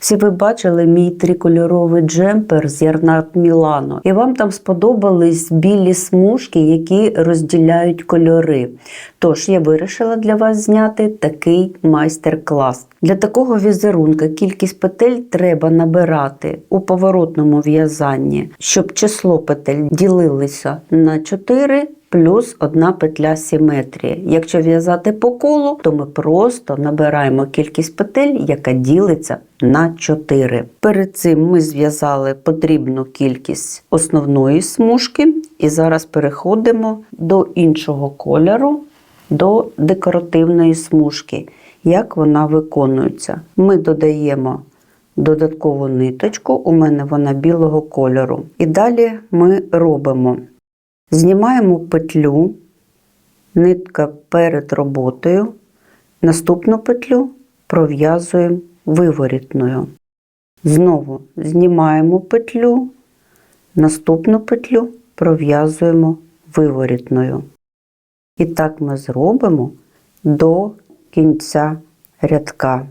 Всі ви бачили мій трикольоровий джемпер з Ярнард Мілано, і вам там сподобались білі смужки, які розділяють кольори. Тож я вирішила для вас зняти такий майстер-клас. Для такого візерунка кількість петель треба набирати у поворотному в'язанні, щоб число петель ділилося на 4 плюс одна петля симетрії. Якщо в'язати по колу, то ми просто набираємо кількість петель, яка ділиться на 4. Перед цим ми зв'язали потрібну кількість основної смужки, і зараз переходимо до іншого кольору, до декоративної смужки. Як вона виконується? Ми додаємо додаткову ниточку, у мене вона білого кольору. І далі ми робимо Знімаємо петлю, нитка перед роботою, наступну петлю пров'язуємо виворітною. Знову знімаємо петлю, наступну петлю пров'язуємо виворітною. І так ми зробимо до кінця рядка.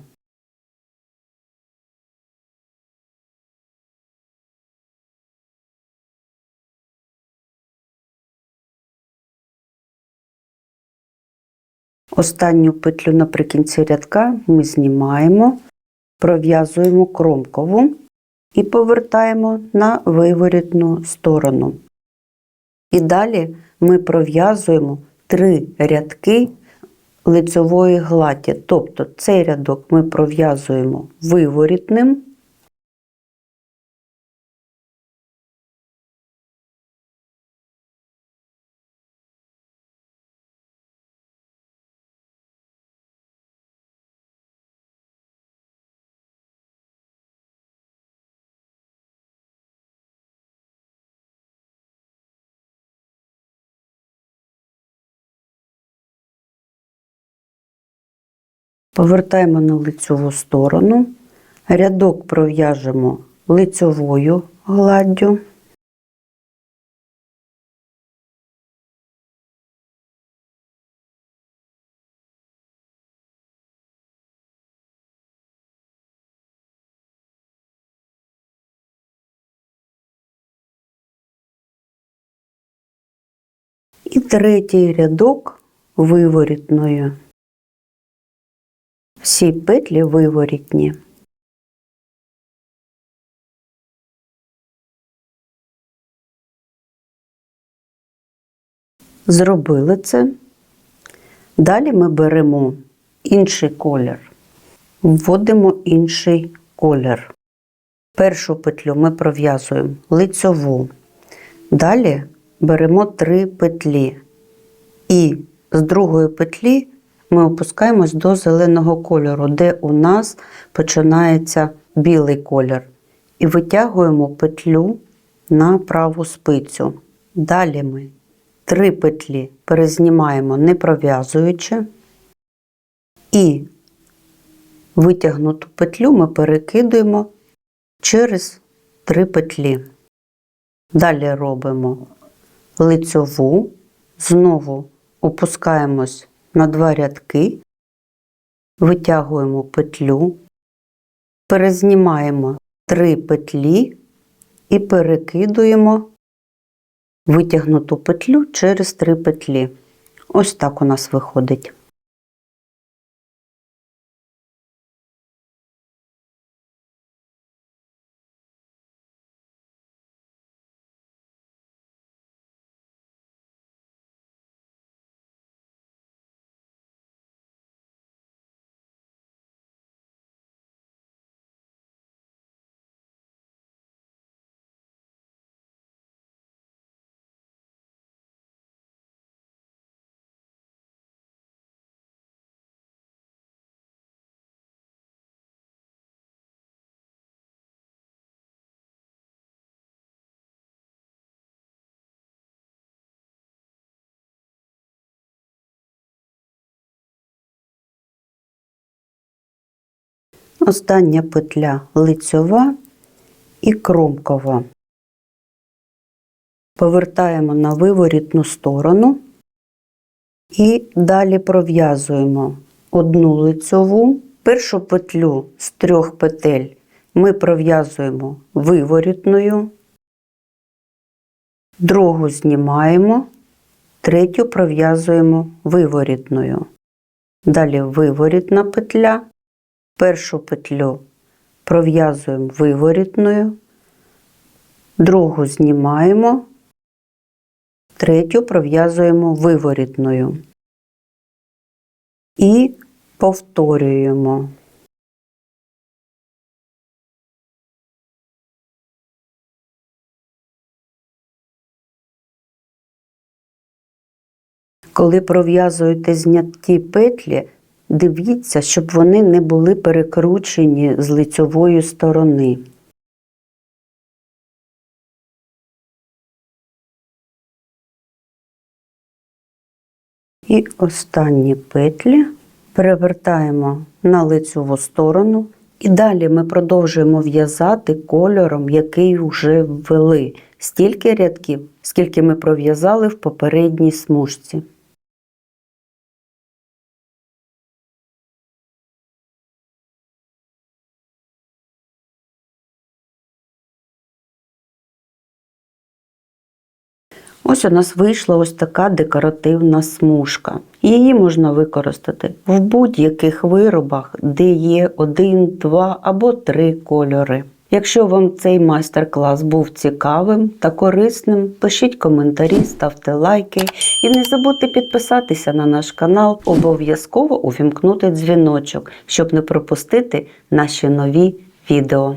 Останню петлю наприкінці рядка ми знімаємо, пров'язуємо кромкову і повертаємо на виворітну сторону. І далі ми пров'язуємо три рядки лицьової гладі. Тобто цей рядок ми пров'язуємо виворітним. Повертаємо на лицьову сторону, рядок пров'яжемо лицьовою гладдю. І третій рядок виворітною. Всі петлі виворітні. Зробили це. Далі ми беремо інший колір, вводимо інший колір. Першу петлю ми пров'язуємо лицьову. Далі беремо три петлі. І з другої петлі ми опускаємось до зеленого кольору, де у нас починається білий колір. І витягуємо петлю на праву спицю. Далі ми три петлі перезнімаємо не пров'язуючи. І витягнуту петлю ми перекидуємо через три петлі. Далі робимо лицьову, знову опускаємось на два рядки, витягуємо петлю, перезнімаємо три петлі і перекидуємо витягнуту петлю через три петлі. Ось так у нас виходить. Остання петля лицьова і кромкова. Повертаємо на виворітну сторону і далі пров'язуємо одну лицьову, першу петлю з трьох петель ми пров'язуємо виворітною, другу знімаємо, третю пров'язуємо виворітною. Далі виворітна петля, першу петлю пров'язуємо виворітною, другу знімаємо, третю пров'язуємо виворітною і повторюємо. Коли пров'язуєте зняті петлі, дивіться, щоб вони не були перекручені з лицьової сторони. І останні петлі перевертаємо на лицьову сторону. І далі ми продовжуємо в'язати кольором, який вже ввели, стільки рядків, скільки ми пров'язали в попередній смужці. Ось у нас вийшла ось така декоративна смужка. Її можна використати в будь-яких виробах, де є один, два або три кольори. Якщо вам цей майстер-клас був цікавим та корисним, пишіть коментарі, ставте лайки і не забудьте підписатися на наш канал, обов'язково увімкнути дзвіночок, щоб не пропустити наші нові відео.